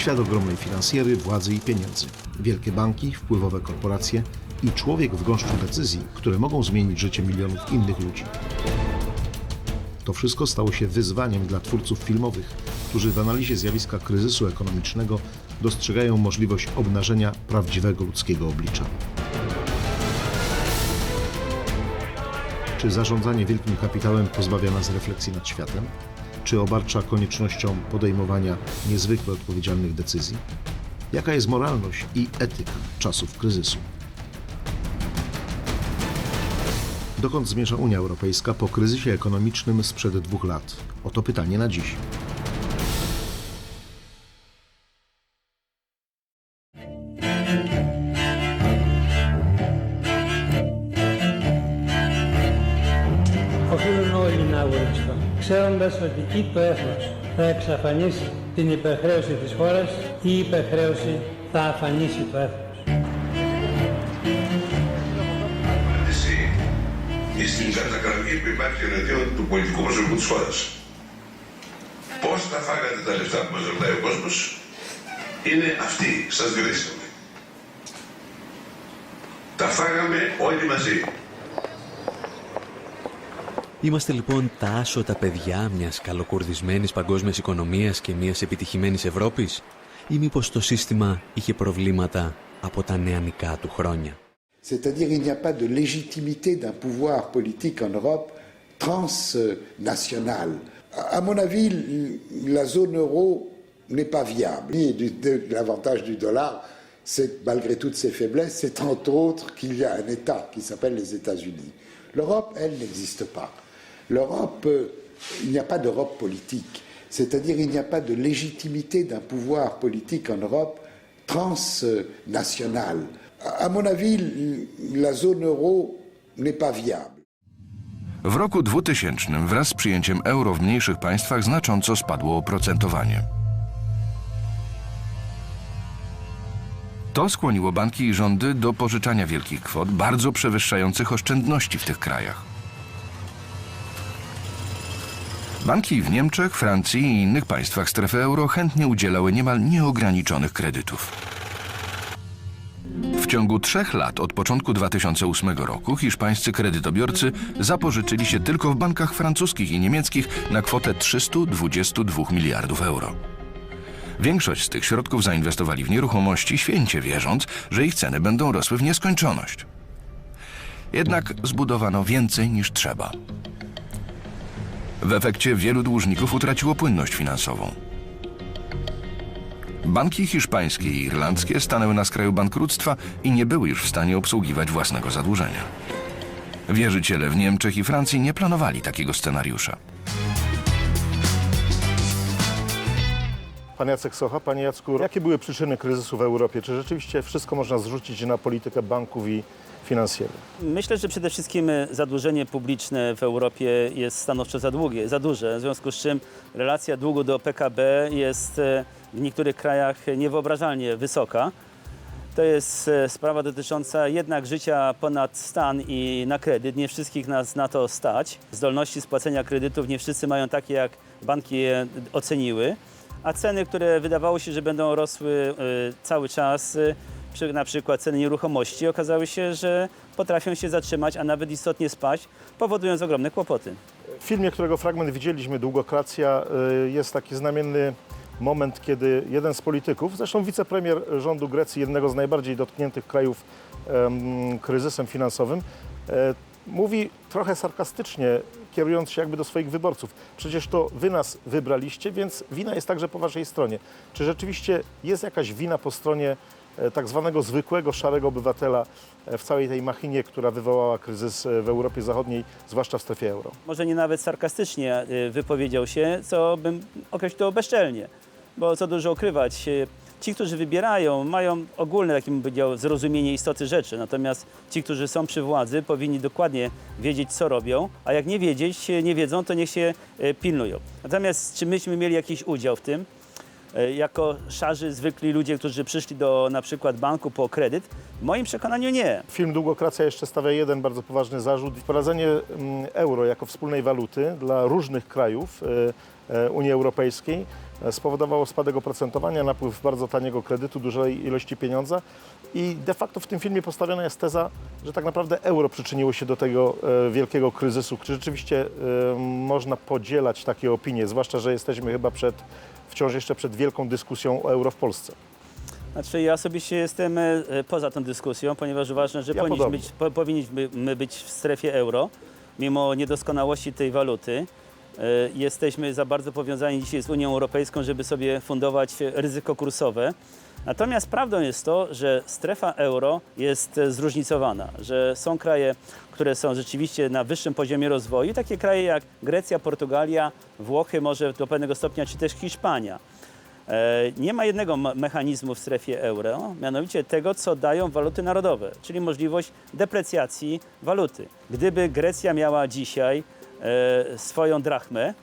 Świat ogromnej finansjery, władzy i pieniędzy. Wielkie banki, wpływowe korporacje i człowiek w gąszczu decyzji, które mogą zmienić życie milionów innych ludzi. To wszystko stało się wyzwaniem dla twórców filmowych, którzy w analizie zjawiska kryzysu ekonomicznego dostrzegają możliwość obnażenia prawdziwego ludzkiego oblicza. Czy zarządzanie wielkim kapitałem pozbawia nas refleksji nad światem? Czy obarcza koniecznością podejmowania niezwykle odpowiedzialnych decyzji? Jaka jest moralność i etyka czasów kryzysu? Dokąd zmierza Unia Europejska po kryzysie ekonomicznym sprzed dwóch lat? Oto pytanie na dziś. Ξέροντας ότι ή το έθνος θα εξαφανίσει την υπερχρέωση της χώρας ή η υπερχρέωση θα αφανίσει το έθνος. απάντηση στην καταγραφή που υπάρχει εναντίον του πολιτικού προσωπικού της χώρας. Πώς τα φάγατε τα λεφτά που μας ρωτάει ο κόσμος, είναι αυτή, σας γυρίσαμε. Τα φάγαμε όλοι μαζί. Είμαστε λοιπόν τα άσωτα παιδιά μιας καλοκουρδισμένης παγκόσμιας οικονομίας και μιας επιτυχημένης Ευρώπης ή μήπως το σύστημα είχε προβλήματα από τα νεανικά του χρόνια. C'est-à-dire il n'y a pas de légitimité d'un pouvoir politique en Europe transnational. À à mon avis, l- la zone euro n'est pas viable. Et du- de- L'avantage du dollar, c'est que malgré toutes ses faiblesses, c'est entre autres qu'il y a un État qui s'appelle les États-Unis. L'Europe, elle, n'existe pas. L'Europe, euh, il n'y a pas d'Europe politique. C'est-à-dire il n'y a pas de légitimité d'un pouvoir politique en Europe transnational. À mon avis, la zone euro n'est pas viable. W roku 2000 wraz z przyjęciem euro w mniejszych państwach znacząco spadło oprocentowanie. To skłoniło banki i rządy do pożyczania wielkich kwot, bardzo przewyższających oszczędności w tych krajach. Banki w Niemczech, Francji i innych państwach strefy euro chętnie udzielały niemal nieograniczonych kredytów. W ciągu trzech lat od początku 2008 roku hiszpańscy kredytobiorcy zapożyczyli się tylko w bankach francuskich i niemieckich na kwotę 322 miliardów euro. Większość z tych środków zainwestowali w nieruchomości, święcie wierząc, że ich ceny będą rosły w nieskończoność. Jednak zbudowano więcej niż trzeba. W efekcie wielu dłużników utraciło płynność finansową. Banki hiszpańskie i irlandzkie stanęły na skraju bankructwa i nie były już w stanie obsługiwać własnego zadłużenia. Wierzyciele w Niemczech i Francji nie planowali takiego scenariusza. Pan Jacek Socha, Panie Jacku, jakie były przyczyny kryzysu w Europie? Czy rzeczywiście wszystko można zrzucić na politykę banków i finansjerów? Myślę, że przede wszystkim zadłużenie publiczne w Europie jest stanowczo za długie, za duże, w związku z czym relacja długu do PKB jest e, w niektórych krajach niewyobrażalnie wysoka. To jest e, sprawa dotycząca jednak życia ponad stan i na kredyt. Nie wszystkich nas na to stać. Zdolności spłacenia kredytów nie wszyscy mają takie, jak banki je oceniły. A ceny, które wydawało się, że będą rosły e, cały czas, przy, na przykład ceny nieruchomości, okazały się, że potrafią się zatrzymać, a nawet istotnie spaść, powodując ogromne kłopoty. W filmie, którego fragment widzieliśmy, Długokracja, y, jest taki znamienny moment, kiedy jeden z polityków, zresztą wicepremier rządu Grecji, jednego z najbardziej dotkniętych krajów em, kryzysem finansowym, e, mówi trochę sarkastycznie, kierując się jakby do swoich wyborców. Przecież to wy nas wybraliście, więc wina jest także po waszej stronie. Czy rzeczywiście jest jakaś wina po stronie tak zwanego zwykłego, szarego obywatela e, w całej tej machinie, która wywołała kryzys e, w Europie Zachodniej, zwłaszcza w strefie euro? Może nie nawet sarkastycznie wypowiedział się, co bym określił bezczelnie, bo co dużo ukrywać. Ci, którzy wybierają, mają ogólne, takim powiedział, zrozumienie istoty rzeczy, natomiast ci, którzy są przy władzy, powinni dokładnie wiedzieć, co robią, a jak nie wiedzieć, nie wiedzą, to niech się pilnują. Natomiast czy myśmy mieli jakiś udział w tym? E, jako szarzy, zwykli ludzie, którzy przyszli do na przykład banku po kredyt? W moim przekonaniu nie. Film Długokracja jeszcze stawia jeden bardzo poważny zarzut. Wprowadzenie mm, euro jako wspólnej waluty dla różnych krajów e, e, Unii Europejskiej spowodowało spadek oprocentowania, napływ bardzo taniego kredytu, dużej ilości pieniądza i de facto w tym filmie postawiona jest teza, że tak naprawdę euro przyczyniło się do tego wielkiego kryzysu. Czy rzeczywiście można podzielać takie opinie, zwłaszcza, że jesteśmy chyba przed, wciąż jeszcze przed wielką dyskusją o euro w Polsce? Znaczy ja osobiście jestem e, poza tą dyskusją, ponieważ uważam, że Ja powinniśmy, podobnie. być, po, powinniśmy my być w strefie euro, mimo niedoskonałości tej waluty. E, Jesteśmy za bardzo powiązani dzisiaj z Unią Europejską, żeby sobie fundować e, ryzyko kursowe. Natomiast prawdą jest to, że strefa euro jest e, zróżnicowana, że są kraje, które są rzeczywiście na wyższym poziomie rozwoju, takie kraje jak Grecja, Portugalia, Włochy, może do pewnego stopnia, czy też Hiszpania. E, Nie ma jednego me- mechanizmu w strefie euro, mianowicie tego, co dają waluty narodowe, czyli możliwość deprecjacji waluty. Gdyby Grecja miała dzisiaj e, swoją drachmę,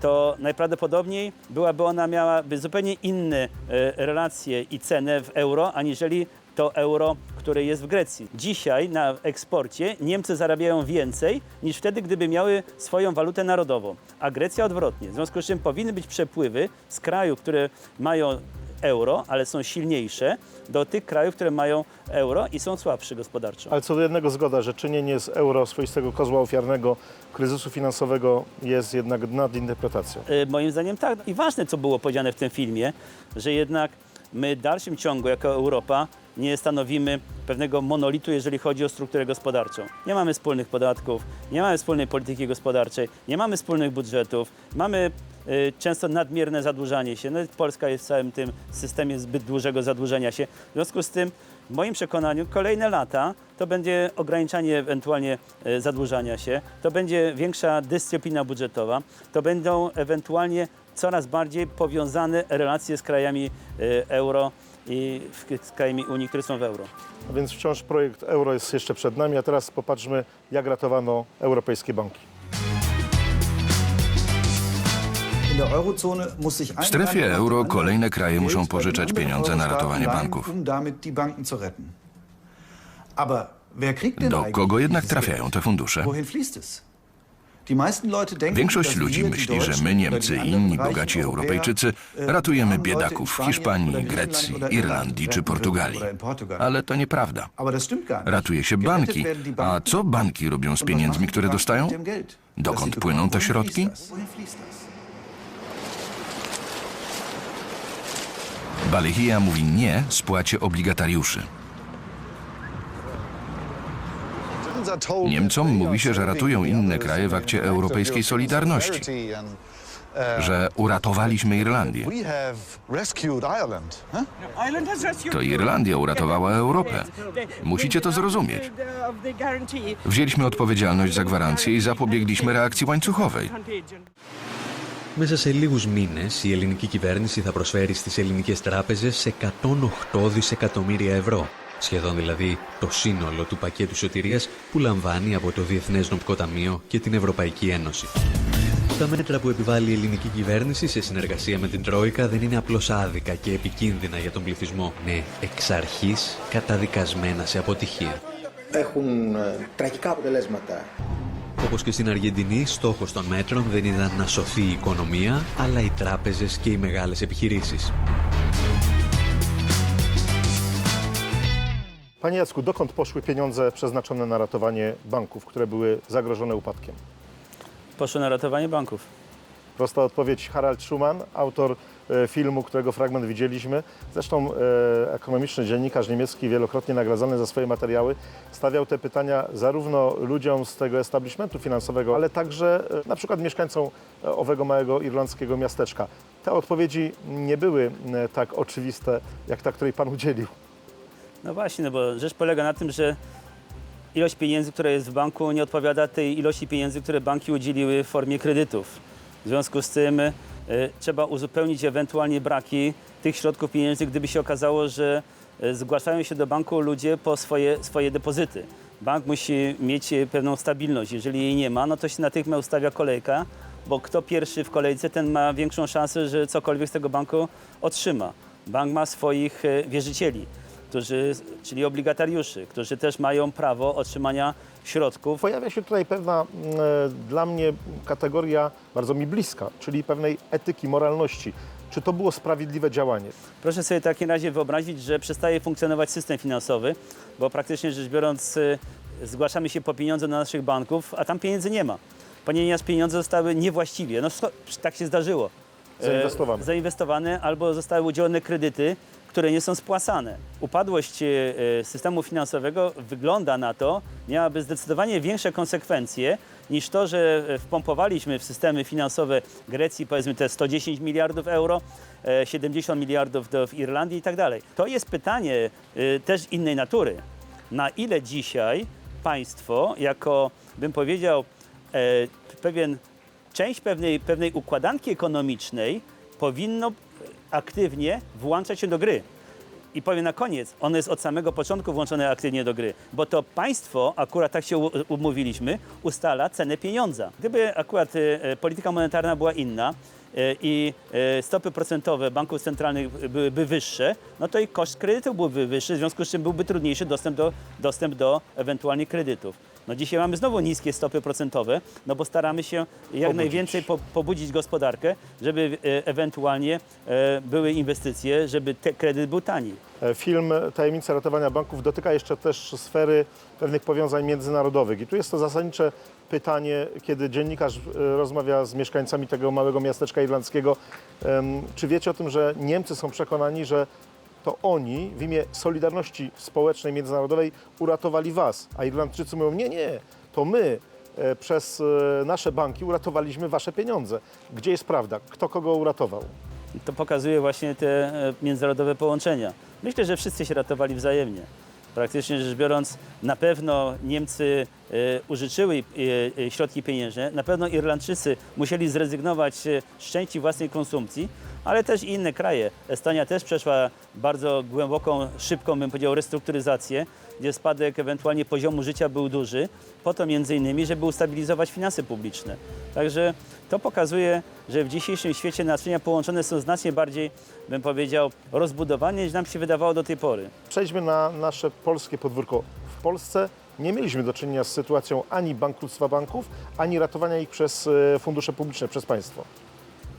to najprawdopodobniej byłaby ona miałaby zupełnie inne e, relacje i cenę w euro, aniżeli to euro, które jest w Grecji. Dzisiaj na eksporcie Niemcy zarabiają więcej niż wtedy, gdyby miały swoją walutę narodową, a Grecja odwrotnie. W związku z czym powinny być przepływy z krajów, które mają euro, ale są silniejsze, do tych krajów, które mają euro i są słabsze gospodarczo. Ale co do jednego zgoda, że czynienie z euro swoistego kozła ofiarnego kryzysu finansowego jest jednak nadinterpretacją. E, Moim zdaniem tak. I ważne, co było powiedziane w tym filmie, że jednak my w dalszym ciągu jako Europa nie stanowimy pewnego monolitu, jeżeli chodzi o strukturę gospodarczą. Nie mamy wspólnych podatków, nie mamy wspólnej polityki gospodarczej, nie mamy wspólnych budżetów, mamy e, często nadmierne zadłużanie się. Nawet Polska jest w całym tym systemie zbyt dużego zadłużenia się. W związku z tym, w moim przekonaniu, kolejne lata to będzie ograniczanie ewentualnie e, zadłużania się, to będzie większa dyscyplina budżetowa, to będą ewentualnie coraz bardziej powiązane relacje z krajami e, euro i w- z krajami Unii, które są w euro. A więc wciąż projekt euro jest jeszcze przed nami, a teraz popatrzmy, jak ratowano europejskie banki. W strefie euro kolejne kraje muszą pożyczać pieniądze na ratowanie banków. Do kogo jednak trafiają te fundusze? Większość ludzi myśli, że my, Niemcy i inni bogaci Europejczycy, ratujemy biedaków w Hiszpanii, Grecji, Irlandii czy Portugalii. Ale to nieprawda. Ratuje się banki. A co banki robią z pieniędzmi, które dostają? Dokąd płyną te środki? Balechia mówi nie spłacie obligatariuszy. Niemcom mówi się, że ratują inne kraje w akcie europejskiej solidarności, że uratowaliśmy Irlandię. To Irlandia uratowała Europę. Musicie to zrozumieć. Wzięliśmy odpowiedzialność za gwarancję i zapobiegliśmy reakcji łańcuchowej. Μέσα σε λίγους μήνες η ελληνική κυβέρνηση θα προσφέρει στις ελληνικές τράπεζες 108 δισεκατομμύρια ευρώ. Σχεδόν δηλαδή το σύνολο του πακέτου σωτηρίας που λαμβάνει από το Διεθνές Νομικό Ταμείο και την Ευρωπαϊκή Ένωση. Τα μέτρα που επιβάλλει η ελληνική κυβέρνηση σε συνεργασία με την Τρόικα δεν είναι απλώς άδικα και επικίνδυνα για τον πληθυσμό. Ναι, εξ αρχής καταδικασμένα σε αποτυχία. έχουν ε, τραγικά αποτελέσματα. Όπως και στην Αργεντινή, στόχος των μέτρων δεν ήταν να σωθεί η οικονομία, αλλά οι τράπεζες και οι μεγάλες επιχειρήσεις. Panie Jacku, dokąd poszły pieniądze przeznaczone na ratowanie banków, które były zagrożone upadkiem? Poszło na ratowanie banków. Prosta odpowiedź Harald Schumann, autor e, filmu, którego fragment widzieliśmy. Zresztą e, ekonomiczny dziennikarz niemiecki, wielokrotnie nagradzany za swoje materiały, stawiał te pytania zarówno ludziom z tego establishmentu finansowego, ale także e, na przykład mieszkańcom owego małego irlandzkiego miasteczka. Te odpowiedzi nie były tak oczywiste, jak ta, której Pan udzielił. No właśnie, no bo rzecz polega na tym, że ilość pieniędzy, która jest w banku, nie odpowiada tej ilości pieniędzy, które banki udzieliły w formie kredytów. W związku z tym y, trzeba uzupełnić ewentualnie braki tych środków pieniężnych, gdyby się okazało, że y, zgłaszają się do banku ludzie po swoje, swoje depozyty. Bank musi mieć y, pewną stabilność. Jeżeli jej nie ma, no to się natychmiast ustawia kolejka, bo kto pierwszy w kolejce, ten ma większą szansę, że cokolwiek z tego banku otrzyma. Bank ma swoich wierzycieli którzy, czyli obligatariuszy, którzy też mają prawo otrzymania środków. Pojawia się tutaj pewna mm, e, dla mnie kategoria bardzo mi bliska, czyli pewnej etyki, moralności. Czy to było sprawiedliwe działanie? Proszę sobie w takim razie wyobrazić, że przestaje funkcjonować system finansowy, bo praktycznie rzecz biorąc y, zgłaszamy się po pieniądze do naszych banków, a tam pieniędzy nie ma. Ponieważ pieniądze zostały niewłaściwie, no tak się zdarzyło. E, Zainwestowane. Zainwestowane albo zostały udzielone kredyty, które nie są spłacane. Upadłość e, e, systemu finansowego wygląda na to, miałaby zdecydowanie większe konsekwencje niż to, że e, wpompowaliśmy w systemy finansowe Grecji powiedzmy te 110 miliardów euro, e, 70 miliardów do, w Irlandii i tak dalej. To jest pytanie e, też innej natury. Na ile dzisiaj państwo, jako bym powiedział, e, pewien część pewnej, pewnej układanki ekonomicznej powinno aktywnie włączać się do gry. I powiem na koniec, ono jest od samego początku włączone aktywnie do gry, bo to państwo, akurat tak się umówiliśmy, ustala cenę pieniądza. Gdyby akurat e, e, polityka monetarna była inna e, i e, stopy procentowe banków centralnych byłyby wyższe, no to i koszt kredytu byłby wyższy, w związku z czym byłby trudniejszy dostęp do, dostęp do ewentualnie kredytów. No dzisiaj mamy znowu niskie stopy procentowe, no bo staramy się jak Pobudzić. najwięcej po, pobudzić gospodarkę, żeby e, ewentualnie e, były inwestycje, żeby te kredyt był tani. E, Film Tajemnica ratowania banków dotyka jeszcze też sfery pewnych powiązań międzynarodowych. I tu jest to zasadnicze pytanie, kiedy dziennikarz e, rozmawia z mieszkańcami tego małego miasteczka irlandzkiego. Czy wiecie o tym, że Niemcy są przekonani, że to oni w imię solidarności społecznej, międzynarodowej uratowali was, a Irlandczycy mówią, nie, nie, to my e, przez e, nasze banki uratowaliśmy wasze pieniądze. Gdzie jest prawda? Kto kogo uratował? I to pokazuje właśnie te e, międzynarodowe połączenia. Myślę, że wszyscy się ratowali wzajemnie. Praktycznie rzecz biorąc, na pewno Niemcy użyczyły środki pieniężne, na pewno Irlandczycy musieli zrezygnować z części własnej konsumpcji, ale też i inne kraje. Estonia też przeszła bardzo głęboką, szybką, bym powiedział, restrukturyzację, gdzie spadek ewentualnie poziomu życia był duży, po to między innymi, żeby ustabilizować finanse publiczne. Także to pokazuje, że w dzisiejszym świecie naczynia połączone są znacznie bardziej, bym powiedział, rozbudowane niż nam się wydawało do tej pory. Przejdźmy na nasze polskie podwórko. W Polsce nie mieliśmy do czynienia z sytuacją ani bankructwa banków, ani ratowania ich przez e, fundusze publiczne, przez państwo.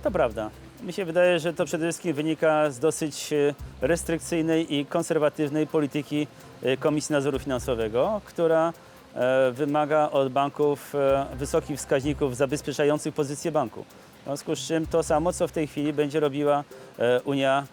To prawda. Mi się wydaje, że to przede wszystkim wynika z dosyć e, restrykcyjnej i konserwatywnej polityki e, Komisji Nadzoru Finansowego, która e, wymaga od banków wysokich wskaźników zabezpieczających pozycję banku. W związku z czym to samo, co w tej chwili będzie robiła Unia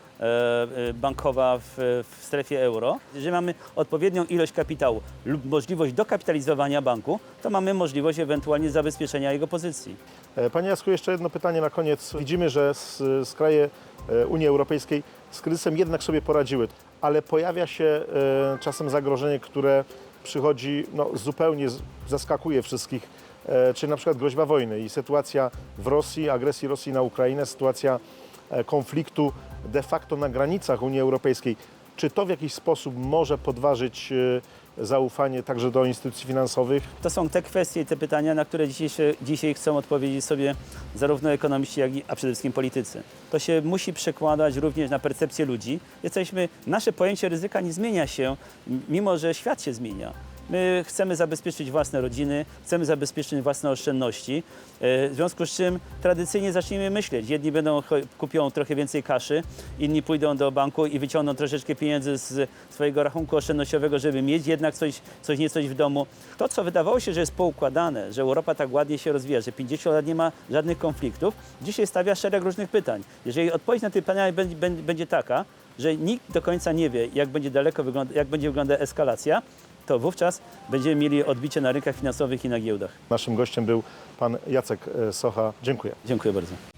bankowa w strefie euro. Jeżeli mamy odpowiednią ilość kapitału lub możliwość dokapitalizowania banku, to mamy możliwość ewentualnie zabezpieczenia jego pozycji. E, Panie Jasku, jeszcze jedno pytanie na koniec. Widzimy, że z, z kraje e, Unii Europejskiej z kryzysem jednak sobie poradziły, ale pojawia się e, czasem zagrożenie, które przychodzi, no, zupełnie zaskakuje wszystkich, czyli na przykład groźba wojny i sytuacja w Rosji, agresji Rosji na Ukrainę, sytuacja konfliktu de facto na granicach Unii Europejskiej. Czy to w jakiś sposób może podważyć e, zaufanie także do instytucji finansowych? To są te kwestie i te pytania, na które dzisiaj, dzisiaj chcą odpowiedzieć sobie zarówno ekonomiści, jak i, a przede wszystkim politycy. To się musi przekładać również na percepcję ludzi. Jesteśmy, nasze pojęcie ryzyka nie zmienia się, mimo że świat się zmienia. My chcemy zabezpieczyć własne rodziny, chcemy zabezpieczyć własne oszczędności, e, w związku z czym tradycyjnie zaczniemy myśleć. Jedni będą kupią trochę więcej kaszy, inni pójdą do banku i wyciągną troszeczkę pieniędzy z swojego rachunku oszczędnościowego, żeby mieć jednak coś, coś niecoś w domu. To, co wydawało się, że jest poukładane, że Europa tak ładnie się rozwija, że 50 lat nie ma żadnych konfliktów, dzisiaj stawia szereg różnych pytań. Jeżeli odpowiedź na te pytania będzie, taka, że nikt do końca nie wie, jak będzie daleko wygląda, jak będzie wyglądać eskalacja, to wówczas będziemy mieli odbicie na rynkach finansowych i na giełdach. Naszym gościem był pan Jacek e, Socha. Dziękuję. Dziękuję bardzo.